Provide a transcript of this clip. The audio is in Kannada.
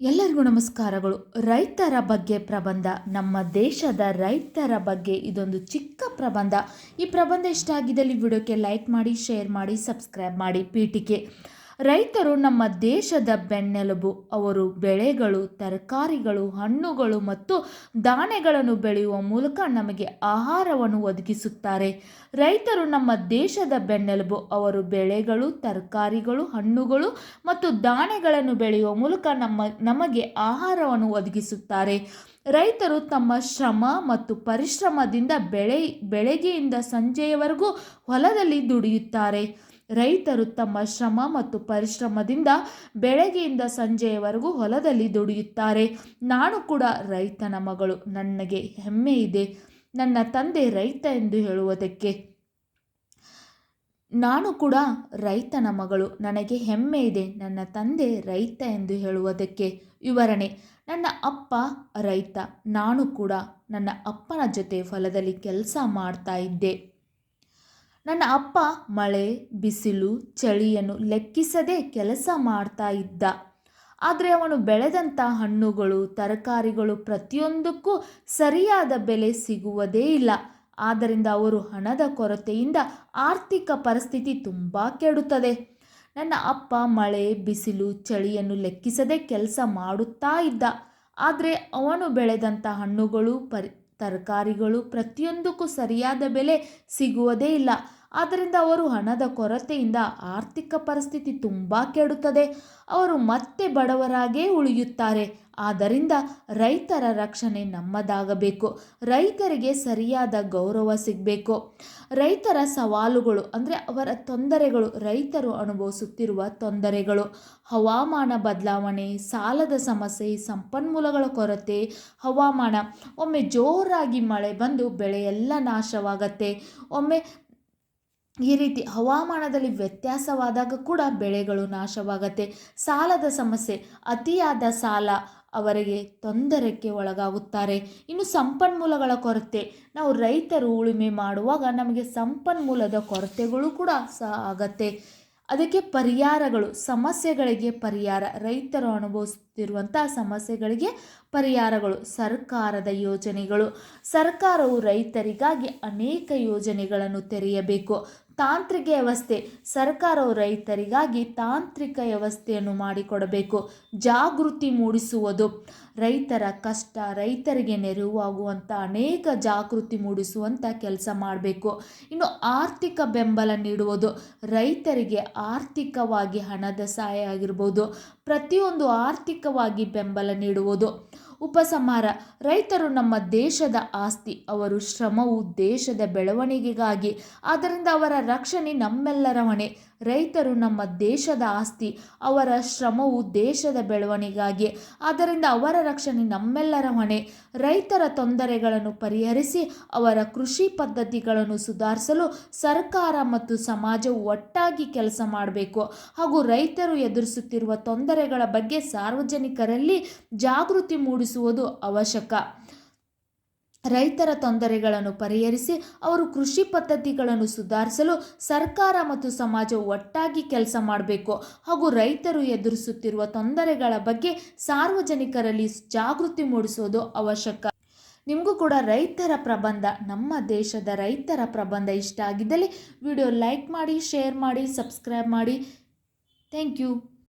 ಎಲ್ಲರಿಗೂ ನಮಸ್ಕಾರಗಳು. ರೈತರ ಬಗ್ಗೆ ಪ್ರಬಂಧ. ನಮ್ಮ ದೇಶದ ರೈತರ ಬಗ್ಗೆ ಇದೊಂದು ಚಿಕ್ಕ ಪ್ರಬಂಧ. ಈ ಪ್ರಬಂಧ ಇಷ್ಟ ಆಗಿದ್ದಲ್ಲಿ ವಿಡಿಯೋಕ್ಕೆ ಲೈಕ್ ಮಾಡಿ, ಶೇರ್ ಮಾಡಿ, ಸಬ್ಸ್ಕ್ರೈಬ್ ಮಾಡಿ. ಪೀಠಿಕೆ. ರೈತರು ನಮ್ಮ ದೇಶದ ಬೆನ್ನೆಲುಬು. ಅವರು ಬೆಳೆಗಳು, ತರಕಾರಿಗಳು, ಹಣ್ಣುಗಳು ಮತ್ತು ದಾನೆಗಳನ್ನು ಬೆಳೆಯುವ ಮೂಲಕ ನಮಗೆ ಆಹಾರವನ್ನು ಒದಗಿಸುತ್ತಾರೆ. ರೈತರು ನಮ್ಮ ದೇಶದ ಬೆನ್ನೆಲುಬು. ಅವರು ಬೆಳೆಗಳು, ತರಕಾರಿಗಳು, ಹಣ್ಣುಗಳು ಮತ್ತು ದಾಣೆಗಳನ್ನು ಬೆಳೆಯುವ ಮೂಲಕ ನಮ್ಮ, ನಮಗೆ ಆಹಾರವನ್ನು ಒದಗಿಸುತ್ತಾರೆ. ರೈತರು ತಮ್ಮ ಶ್ರಮ ಮತ್ತು ಪರಿಶ್ರಮದಿಂದ ಬೆಳೆ ಬೆಳಗ್ಗೆಯಿಂದ ಸಂಜೆಯವರೆಗೂ ಹೊಲದಲ್ಲಿ ದುಡಿಯುತ್ತಾರೆ. ರೈತರು ತಮ್ಮ ಶ್ರಮ ಮತ್ತು ಪರಿಶ್ರಮದಿಂದ ಬೆಳಗ್ಗೆಯಿಂದ ಸಂಜೆಯವರೆಗೂ ಹೊಲದಲ್ಲಿ ದುಡಿಯುತ್ತಾರೆ. ನಾನು ಕೂಡ ರೈತನ ಮಗಳು. ನನಗೆ ಹೆಮ್ಮೆ ಇದೆ. ನನ್ನ ತಂದೆ ರೈತ ಎಂದು ಹೇಳುವುದಕ್ಕೆ. ನಾನು ಕೂಡ ರೈತನ ಮಗಳು. ನನಗೆ ಹೆಮ್ಮೆ ಇದೆ. ನನ್ನ ತಂದೆ ರೈತ ಎಂದು ಹೇಳುವುದಕ್ಕೆ. ವಿವರಣೆ. ನನ್ನ ಅಪ್ಪ ರೈತ. ನಾನು ಕೂಡ ನನ್ನ ಅಪ್ಪನ ಜೊತೆ ಹೊಲದಲ್ಲಿ ಕೆಲಸ ಮಾಡ್ತಾ ಇದ್ದೆ. ನನ್ನ ಅಪ್ಪ ಮಳೆ, ಬಿಸಿಲು, ಚಳಿಯನ್ನು ಲೆಕ್ಕಿಸದೆ ಕೆಲಸ ಮಾಡ್ತಾ ಇದ್ದ. ಆದರೆ ಅವನು ಬೆಳೆದಂಥ ಹಣ್ಣುಗಳು, ತರಕಾರಿಗಳು ಪ್ರತಿಯೊಂದಕ್ಕೂ ಸರಿಯಾದ ಬೆಲೆ ಸಿಗುವುದೇ ಇಲ್ಲ. ಆದ್ದರಿಂದ ಅವರು ಹಣದ ಕೊರತೆಯಿಂದ ಆರ್ಥಿಕ ಪರಿಸ್ಥಿತಿ ತುಂಬ ಕೆಡುತ್ತದೆ. ನನ್ನ ಅಪ್ಪ ಮಳೆ, ಬಿಸಿಲು, ಚಳಿಯನ್ನು ಲೆಕ್ಕಿಸದೆ ಕೆಲಸ ಮಾಡುತ್ತಾ ಇದ್ದ. ಆದರೆ ಅವನು ಬೆಳೆದಂಥ ಹಣ್ಣುಗಳು ಪರಿ ತರಕಾರಿಗಳು ಪ್ರತಿಯೊಂದಕ್ಕೂ ಸರಿಯಾದ ಬೆಲೆ ಸಿಗುವುದೇ ಇಲ್ಲ. ಆದ್ದರಿಂದ ಅವರು ಹಣದ ಕೊರತೆಯಿಂದ ಆರ್ಥಿಕ ಪರಿಸ್ಥಿತಿ ತುಂಬ ಕೆಡುತ್ತದೆ. ಅವರು ಮತ್ತೆ ಬಡವರಾಗೇ ಉಳಿಯುತ್ತಾರೆ. ಆದ್ದರಿಂದ ರೈತರ ರಕ್ಷಣೆ ನಮ್ಮದಾಗಬೇಕು. ರೈತರಿಗೆ ಸರಿಯಾದ ಗೌರವ ಸಿಗಬೇಕು. ರೈತರ ಸವಾಲುಗಳು, ಅಂದರೆ ಅವರ ತೊಂದರೆಗಳು, ರೈತರು ಅನುಭವಿಸುತ್ತಿರುವ ತೊಂದರೆಗಳು, ಹವಾಮಾನ ಬದಲಾವಣೆ, ಸಾಲದ ಸಮಸ್ಯೆ, ಸಂಪನ್ಮೂಲಗಳ ಕೊರತೆ, ಹವಾಮಾನ. ಒಮ್ಮೆ ಜೋರಾಗಿ ಮಳೆ ಬಂದು ಬೆಳೆಯೆಲ್ಲ ನಾಶವಾಗತ್ತೆ. ಒಮ್ಮೆ ಈ ರೀತಿ ಹವಾಮಾನದಲ್ಲಿ ವ್ಯತ್ಯಾಸವಾದಾಗ ಕೂಡ ಬೆಳೆಗಳು ನಾಶವಾಗತ್ತೆ. ಸಾಲದ ಸಮಸ್ಯೆ, ಅತಿಯಾದ ಸಾಲ ಅವರಿಗೆ ತೊಂದರೆಗೆ ಒಳಗಾಗುತ್ತಾರೆ. ಇನ್ನು ಸಂಪನ್ಮೂಲಗಳ ಕೊರತೆ, ನಾವು ರೈತರು ಉಳುಮೆ ಮಾಡುವಾಗ ನಮಗೆ ಸಂಪನ್ಮೂಲದ ಕೊರತೆಗಳು ಕೂಡ ಸಹ ಆಗತ್ತೆ. ಅದಕ್ಕೆ ಪರಿಹಾರಗಳು, ಸಮಸ್ಯೆಗಳಿಗೆ ಪರಿಹಾರ, ರೈತರು ಅನುಭವಿಸುತ್ತಿರುವಂಥ ಸಮಸ್ಯೆಗಳಿಗೆ ಪರಿಹಾರಗಳು, ಸರ್ಕಾರದ ಯೋಜನೆಗಳು. ಸರ್ಕಾರವು ರೈತರಿಗಾಗಿ ಅನೇಕ ಯೋಜನೆಗಳನ್ನು ತೆರೆಯಬೇಕು. ತಾಂತ್ರಿಕ ವ್ಯವಸ್ಥೆ. ಸರ್ಕಾರವು ರೈತರಿಗಾಗಿ ತಾಂತ್ರಿಕ ವ್ಯವಸ್ಥೆಯನ್ನು ಮಾಡಿಕೊಡಬೇಕು. ಜಾಗೃತಿ ಮೂಡಿಸುವುದು. ರೈತರ ಕಷ್ಟ ರೈತರಿಗೆ ನೆರವಾಗುವಂಥ ಅನೇಕ ಜಾಗೃತಿ ಮೂಡಿಸುವಂಥ ಕೆಲಸ ಮಾಡಬೇಕು. ಇನ್ನು ಆರ್ಥಿಕ ಬೆಂಬಲ ನೀಡುವುದು. ರೈತರಿಗೆ ಆರ್ಥಿಕವಾಗಿ ಹಣದ ಸಹಾಯ ಆಗಿರ್ಬೋದು. ಪ್ರತಿಯೊಂದು ಆರ್ಥಿಕವಾಗಿ ಬೆಂಬಲ ನೀಡುವುದು. ಉಪಸಂಹಾರ. ರೈತರು ನಮ್ಮ ದೇಶದ ಆಸ್ತಿ ಅವರು ಶ್ರಮವು ದೇಶದ ಬೆಳವಣಿಗೆಗಾಗಿ ಆದ್ದರಿಂದ ಅವರ ರಕ್ಷಣೆ ನಮ್ಮೆಲ್ಲರ ಹೊಣೆ. ರೈತರು ನಮ್ಮ ದೇಶದ ಆಸ್ತಿ, ಅವರ ಶ್ರಮವು ದೇಶದ ಬೆಳವಣಿಗೆಗಾಗಿ ಆದ್ದರಿಂದ ಅವರ ರಕ್ಷಣೆ ನಮ್ಮೆಲ್ಲರ ಹೊಣೆ. ರೈತರ ತೊಂದರೆಗಳನ್ನು ಪರಿಹರಿಸಿ, ಅವರ ಕೃಷಿ ಪದ್ಧತಿಗಳನ್ನು ಸುಧಾರಿಸಲು ಸರ್ಕಾರ ಮತ್ತು ಸಮಾಜವು ಒಟ್ಟಾಗಿ ಕೆಲಸ ಮಾಡಬೇಕು. ಹಾಗೂ ರೈತರು ಎದುರಿಸುತ್ತಿರುವ ತೊಂದರೆಗಳ ಬಗ್ಗೆ ಸಾರ್ವಜನಿಕರಲ್ಲಿ ಜಾಗೃತಿ ಮೂಡಿಸುವುದು ಅವಶ್ಯಕ. ರೈತರ ತೊಂದರೆಗಳನ್ನು ಪರಿಹರಿಸಿ ಅವರು ಕೃಷಿ ಪದ್ಧತಿಗಳನ್ನು ಸುಧಾರಿಸಲು ಸರ್ಕಾರ ಮತ್ತು ಸಮಾಜ ಒಟ್ಟಾಗಿ ಕೆಲಸ ಮಾಡಬೇಕು ಹಾಗೂ ರೈತರು ಎದುರಿಸುತ್ತಿರುವ ತೊಂದರೆಗಳ ಬಗ್ಗೆ ಸಾರ್ವಜನಿಕರಲ್ಲಿ ಜಾಗೃತಿ ಮೂಡಿಸುವುದು ಅವಶ್ಯಕ. ನಿಮಗೂ ಕೂಡ ರೈತರ ಪ್ರಬಂಧ, ನಮ್ಮ ದೇಶದ ರೈತರ ಪ್ರಬಂಧ ಇಷ್ಟ ಆಗಿದ್ದಲ್ಲಿ ವಿಡಿಯೋ ಲೈಕ್ ಮಾಡಿ, ಶೇರ್ ಮಾಡಿ, ಸಬ್ಸ್ಕ್ರೈಬ್ ಮಾಡಿ. Thank you.